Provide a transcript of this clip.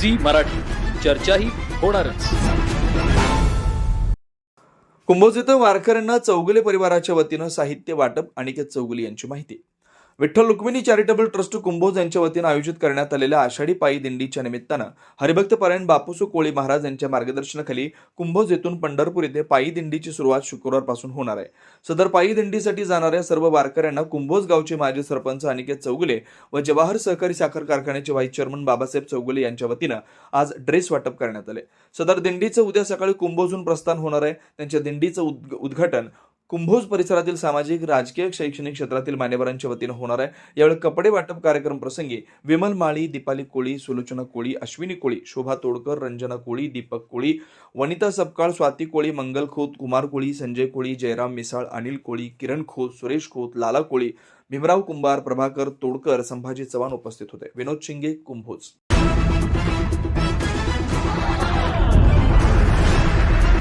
Zee Marathi. चर्चाही होणारच. कुंभोज इथं वारकऱ्यांना चौगुले परिवाराच्या वतीनं साहित्य वाटप अनिकेत चौगुले यांची माहिती. विठ्ठल रुक्मिणी चॅरिटेबल ट्रस्ट कुंभोज यांच्या वतीनं आयोजित करण्यात आलेल्या आषाढी पायी दिंडीच्या निमित्तानं हरिभक्त परायण बापूसू कोळी महाराज यांच्या मार्गदर्शनाखाली कुंभोज येथून पंढरपूर येथे पायी दिंडीची सुरुवात शुक्रवारपासून होणार आहे. सदर पायी दिंडीसाठी जाणाऱ्या सर्व वारकऱ्यांना कुंभोज गावचे माजी सरपंच अनिकेत चौगुले व जवाहर सहकारी साखर कारखान्याचे व्हाईस चेअरमन बाबासाहेब चौगुले यांच्या वतीनं आज ड्रेस वाटप करण्यात आले. सदर दिंडीचं उद्या सकाळी कुंभोजून प्रस्थान होणार आहे. त्यांच्या दिंडीचं उद्घाटन कुंभोज परिसरातील सामाजिक राजकीय शैक्षणिक क्षेत्रातील मान्यवरांच्या वतीनं होणार आहे. यावेळी कपडे वाटप कार्यक्रम प्रसंगी विमल माळी दीपाली कोळी सुलोचना कोळी अश्विनी कोळी शोभा तोडकर रंजना कोळी दीपक कोळी वनिता सपकाळ स्वाती कोळी मंगल खोत कुमार कोळी संजय कोळी जयराम मिसाळ अनिल कोळी किरण खोत सुरेश खोत लाला कोळी भीमराव कुंभार प्रभाकर तोडकर संभाजी चव्हाण उपस्थित होते. विनोद शिंगे कुंभोज.